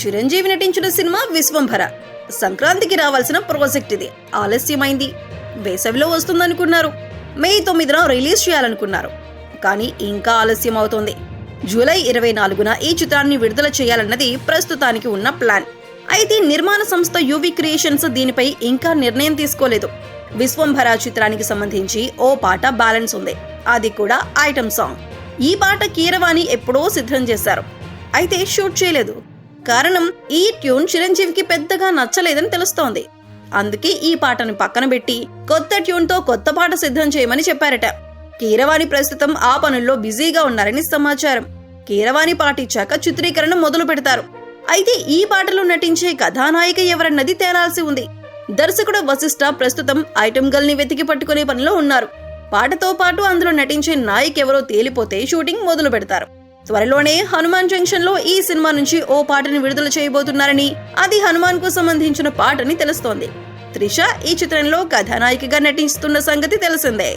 చిరంజీవి నటించిన సినిమా విశ్వంభర. సంక్రాంతికి రావాల్సిన ప్రాజెక్ట్ ఇది. ఆలస్యమైంది. వేసవిలో వస్తుందనుకున్నారు. మే తొమ్మిదిన రిలీజ్ చేయాలనుకున్నారు. కానీ ఇంకా ఆలస్యం అవుతోంది. జూలై ఇరవై నాలుగున ఈ చిత్రాన్ని విడుదల చేయాలన్నది ప్రస్తుతానికి ఉన్న ప్లాన్. అయితే నిర్మాణ సంస్థ యూవి క్రియేషన్స్ దీనిపై ఇంకా నిర్ణయం తీసుకోలేదు. విశ్వంభర చిత్రానికి సంబంధించి ఓ పాట బ్యాలెన్స్ ఉంది. అది కూడా ఐటమ్ సాంగ్. ఈ పాట కీరవాణి ఎప్పుడో సిద్ధం చేశారు. అయితే షూట్ చేయలేదు. కారణం ఈ ట్యూన్ చిరంజీవికి పెద్దగా నచ్చలేదని తెలుస్తోంది. అందుకే ఈ పాటను పక్కన పెట్టి కొత్త ట్యూన్తో కొత్త పాట సిద్ధం చేయమని చెప్పారట. కీరవాణి ప్రస్తుతం ఆ పనుల్లో బిజీగా ఉన్నారని సమాచారం. కీరవాణి పాటిచ్చాక చిత్రీకరణ మొదలు పెడతారు. అయితే ఈ పాటలో నటించే కథానాయిక ఎవరన్నది తేలాల్సి ఉంది. దర్శకుడు వశిష్ఠ ప్రస్తుతం ఐటమ్ గర్ల్ని వెతికి పట్టుకునే పనిలో ఉన్నారు. పాటతో పాటు అందులో నటించే నాయక్ ఎవరో తేలిపోతే షూటింగ్ మొదలు పెడతారు. త్వరలోనే హనుమాన్ జంక్షన్లో ఈ సినిమా నుంచి ఓ పాటని విడుదల చేయబోతున్నారని అది హనుమాన్కు సంబంధించిన పాటని తెలుస్తోంది. త్రిష ఈ చిత్రంలో కథానాయికగా నటిస్తున్న సంగతి తెలిసిందే.